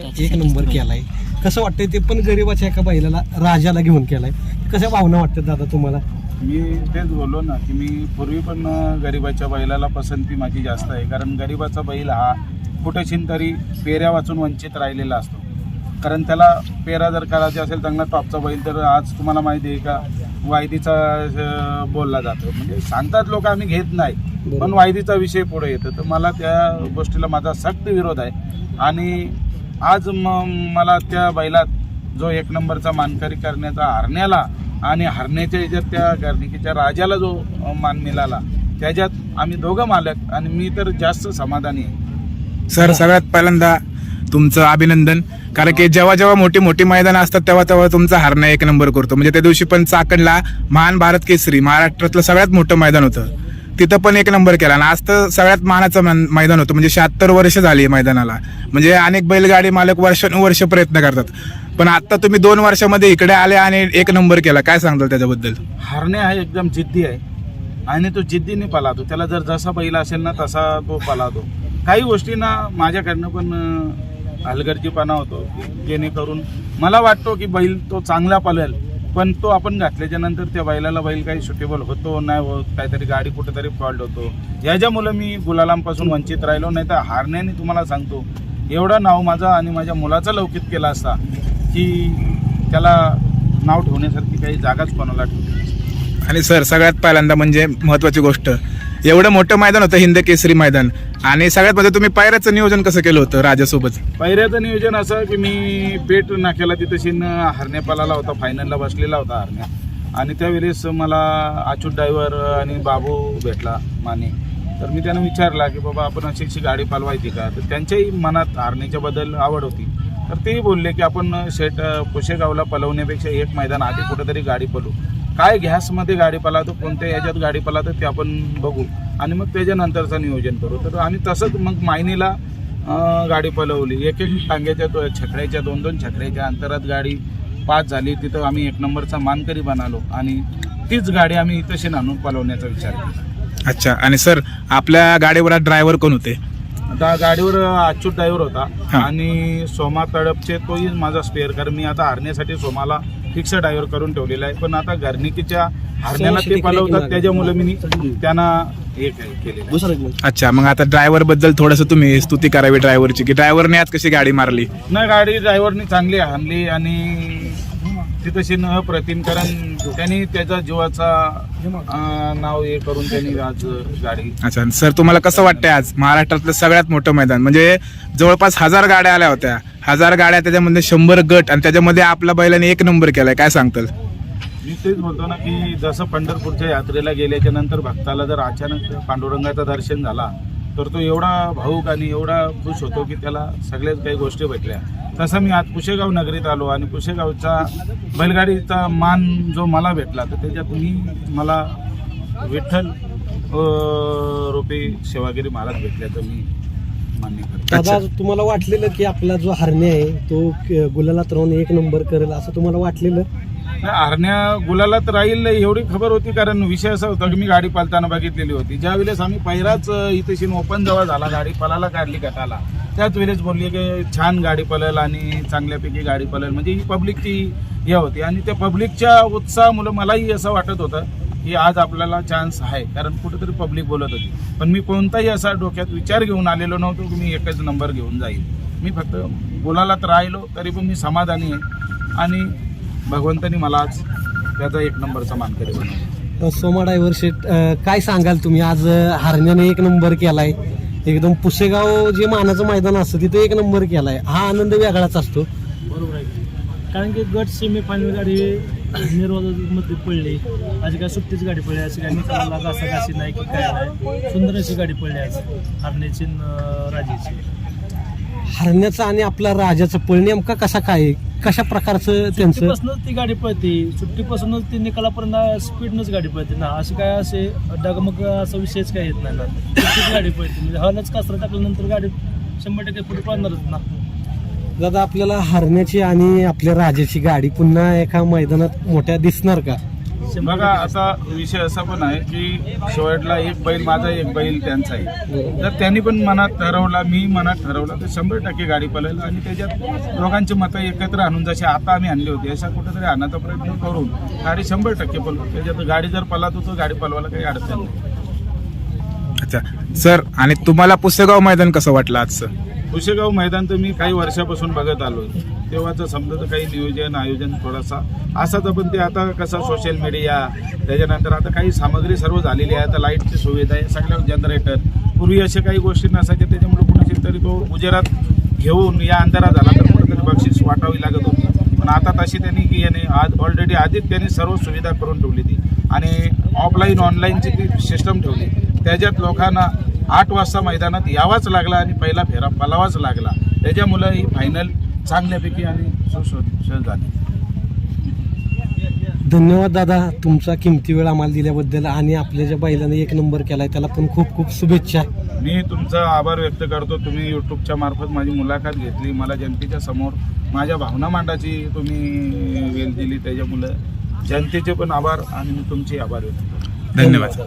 एक नंबर केलाय. कसं वाटतंय ते पण गरीबाच्या एका बैलाला राजाला घेऊन केलाय. कशा भावना वाटतात दादा तुम्हाला? मी तेच बोललो ना की मी पूर्वी पण गरिबाच्या बैलाला पसंती माझी जास्त आहे. कारण गरिबाचा बैल हा कुठेशीन तरी पेऱ्या वाचून वंचित राहिलेला असतो. कारण त्याला पेरा जर करायचा असेल चांगला टॉपचा बैल तर आज तुम्हाला माहिती आहे का वायदीचा बोलला जातो. म्हणजे सांगतात लोक आम्ही घेत नाही. पण वायदीचा विषय पुढे येतो. तर मला त्या गोष्टीला माझा सक्त विरोध आहे. आणि आज म मला त्या बैलात जो एक नंबरचा मानकरी करण्याचा हरण्याला आणि हरण्याच्या याच्यात त्या गर्णिकीच्या राजाला जो मान मिळाला त्याच्यात आम्ही दोघं मालक आणि मी तर जास्त समाधानी आहे. सर सगळ्यात पहिल्यांदा तुमचं अभिनंदन. कारण की जेव्हा जेव्हा मोठी मोठी मैदान असतात तेव्हा तेव्हा तुमचा हरणं एक नंबर करतो. म्हणजे त्या दिवशी पण चाकणला महान भारत केसरी महाराष्ट्रातलं सगळ्यात मोठं मैदान होतं. तिथं पण एक नंबर केला. आणि आज तर सगळ्यात मानाचं मैदान होतं. म्हणजे शहात्तर वर्ष झाली मैदानाला. म्हणजे अनेक बैलगाडी मालक वर्षानुवर्ष प्रयत्न करतात. पण आता तुम्ही दोन वर्षामध्ये इकडे आले आणि एक नंबर केला. काय सांगताल त्याच्याबद्दल? हरणे हा एकदम जिद्दी आहे. आणि तो जिद्दीने पलातो त्याला जर जसा बैल असेल ना तसा तो पलातो काही गोष्टींना माझ्याकडनं पण हलगर्जीपणा होतो. जेणेकरून मला वाटतो की बैल तो चांगला पलेल. पण तो आपण घातल्याच्या नंतर त्या बैलाला बैल काही सुटेबल होतो नाही होत काहीतरी गाडी कुठेतरी फॉल्ट होतो. याच्यामुळं मी गुलालांपासून वंचित राहिलो नाही तर हारण्याने तुम्हाला सांगतो एवढं नाव माझं आणि माझ्या मुलाचा लौकिक केला असता की त्याला नाव ठेवण्यासारखी काही जागाच कोणाला ठेवली आणि सर सगळ्यात पहिल्यांदा म्हणजे महत्वाची गोष्ट एवढं मोठं मैदान होतं हिंद केसरी मैदान. आणि सगळ्यात म्हणजे तुम्ही पायऱ्याचं नियोजन कसं केलं होतं राजासोबत? पायऱ्याचं नियोजन असं की मी पेट नाक्याला तिथं हरण्या पलाला होता फायनलला बसलेला होता हरण्या. आणि त्यावेळेस मला अच्युत ड्रायव्हर आणि बाबू भेटला माने. तर मी त्यांना विचारला की बाबा आपण अशी अशी गाडी पालवायची का? तर त्यांच्याही मनात हरण्याच्या बद्दल आवड होती. तर तेही बोलले की आपण शेट पुशेगावला पलवण्यापेक्षा एक मैदान आधी कुठेतरी गाडी पलू. काय गॅसमध्ये गाडी पलातो कोणत्या याच्यात गाडी पलातो ते आपण बघू. आणि मग त्याच्यानंतरचं नियोजन करू. तर आम्ही तसंच मग मायनीला गाडी पलवली. एक एक टांग्याच्या छकड्याच्या दोन दोन छकड्याच्या अंतरात गाडी पाच झाली. तिथं आम्ही एक नंबरचा मानकरी बनालो. आणि तीच गाडी आम्ही इथं आणून पलवण्याचा विचार केला. अच्छा. आणि सर आपल्या गाडीवर ड्रायव्हर कोण होते? आता गाडीवर अच्युत ड्रायव्हर होता. आणि सोमा तडपचे तोही माझा स्पेअर कारण मी आता हरण्यासाठी सोमाला फिक्स ड्रायव्हर करून ठेवलेला आहे. पण आता घरनिकीच्या हरण्याला ते पलवतात त्याच्यामुळे मी त्यांना हे केलेलं आहे. अच्छा मग आता ड्रायव्हरबद्दल थोडस तुम्ही स्तुती करावी ड्रायव्हरची की ड्रायव्हरने आज कशी गाडी मारली? नाही गाडी ड्रायव्हरनी चांगली आणली आणि तिथंशी न प्रतिम कारण त्यांनी त्याच्या जीवाचा अं, नाव हे करून त्यांनी आज गाडी अच्छा सर तुम्हाला कसं वाटतंय आज? महाराष्ट्रातलं सगळ्यात मोठं मैदान म्हणजे जवळपास हजार गाड्या आल्या होत्या. हजार गाड्या त्याच्यामध्ये शंभर गट आणि त्याच्यामध्ये आपल्या बैलाने एक नंबर केलाय. काय सांगताल? मी तेच म्हणतो ना की जसं पंढरपूरच्या यात्रेला गेल्याच्यानंतर भक्ताला जर अचानक पांडुरंगाचं दर्शन झाला तर तो एवढा भाऊक आणि एवढा खुश होतो की त्याला सगळ्याच काही गोष्टी भेटल्या. तसं मी आज कुशेगाव नगरीत आलो आणि कुशेगावचा बैलगाडीचा मान जो मला भेटला तर त्याच्यात मी मला विठ्ठल रुपी रोपे सेवागिरी महाराज भेटल्याचं मी दादा. तुम्हाला वाटलेलं की आपला जो हरणे आहे तो गुलालात राहून एक नंबर करेल असं तुम्हाला वाटलेलं? हरण्या गुलालात राहील एवढी खबर होती कारण विषय असा होता की मी गाडी पालताना बघितलेली होती. ज्या वेळेस आम्ही पहिलाच इथे ओपन जेव्हा झाला गाडी पलाला काढली गटाला त्याच वेळेस बोलली की छान गाडी पळेल आणि चांगल्यापैकी गाडी पळेल. म्हणजे ही पब्लिकची हे होती आणि त्या पब्लिकच्या उत्साहामुळे मलाही असं वाटत होतं. ही आज आपल्याला चान्स आहे. कारण कुठेतरी पब्लिक बोलत होती. पण मी कोणताही असा डोक्यात विचार घेऊन आलेलो नव्हतो की मी एकच नंबर घेऊन जाईल. मी फक्त बोलायलात राहिलो तरी पण मी समाधानी आहे. आणि भगवंतानी मला आज त्याचा एक नंबरचा मानकरी बनवला सोमा ड्रायव्हर शेट काय सांगाल तुम्ही? आज हारण्याने हरण्याने एक नंबर केलाय. एकदम पुसेगाव जे मानाचं मैदान असतं तिथे एक नंबर केलाय. हा आनंद वेगळाच असतो. कारण की गट सेमी फायनल गाडी निर्वादामध्ये पडली. अशी काय सुट्टीच गाडी पडली अशी काय निकालाला घासाघासी नाही की काय नाही. सुंदर अशी गाडी पडली आज हरण्याची राजाची. हरण्याचा आणि आपला राजाचं पळ नेमका कसा काय? कशा प्रकारचं त्यांचं? सुट्टीपासूनच ती गाडी पळते. सुट्टीपासूनच ती निकालापर्यंत स्पीडनंच गाडी पळते ना. अशी काय असे डगमग असा विषयच काय येत नाही ना. सुट्टीच गाडी पळते. म्हणजे हलच कासरा टाकल्यानंतर गाडी शंभर टक्के पुढे पळणारच ना. दादा आपल्याला हरण्याची आणि आपल्या राजाची गाडी पुन्हा एका मैदानात मोठ्या दिसणार का? बघा आता विषय असा पण आहे की शेवटला एक बैल माझा एक बैल त्यांचा आहे. जर त्यांनी पण मनात ठरवला मी मनात ठरवलं तर शंभर टक्के गाडी पळेल आणि त्याच्यात दोघांची मतं एकत्र आणून जशी आता आम्ही आणली होती अशा कुठेतरी आणण्याचा प्रयत्न करून गाडी शंभर टक्के पळवू त्याच्यात गाडी जर पळत होतं गाडी पळवायला काही अडचण नाही. अच्छा. सर आणि तुम्हाला पुसेगाव मैदान कसं वाटलं आजचं? कुशेगाव मैदान तर मी काही वर्षापासून बघत आलो तेव्हाचं समजा तर काही नियोजन आयोजन थोडासा. असाच पण ते आता कसं सोशल मीडिया त्याच्यानंतर आता काही सामग्री सर्व झालेली आहे. आता लाईटची सुविधा आहे सगळ्या जनरेटर पूर्वी अशा काही गोष्टी नसायच्या त्याच्यामुळे कुठेतरी तरी तो उजेरात घेऊन या अंधारात झाला तर कुठेतरी बक्षीस वाटावी लागत होती. पण आता तशी त्यांनी की याने आज ऑलरेडी आधीच त्यांनी सर्व सुविधा करून ठेवली ती. आणि ऑफलाईन ऑनलाईनची ती सिस्टम ठेवली. त्याच्यात लोकांना आठ वाजता मैदानात यावाच लागला आणि पहिला फेरा पलावाच लागला. त्याच्यामुळं ही फायनल चांगल्यापैकी आणि सुशोध झाली. धन्यवाद दादा तुमचा किमती वेळ आम्हाला दिल्याबद्दल आणि आपल्या ज्या बैलाने एक नंबर केलाय त्याला पण खूप खूप शुभेच्छा. मी तुमचा आभार व्यक्त करतो. तुम्ही युट्यूबच्या मार्फत माझी मुलाखत घेतली. मला जनतेच्या समोर माझ्या भावना मांडाची तुम्ही वेळ दिली. त्याच्यामुळं जनतेचे पण आभार आणि मी तुमचे आभार व्यक्त करतो. धन्यवाद.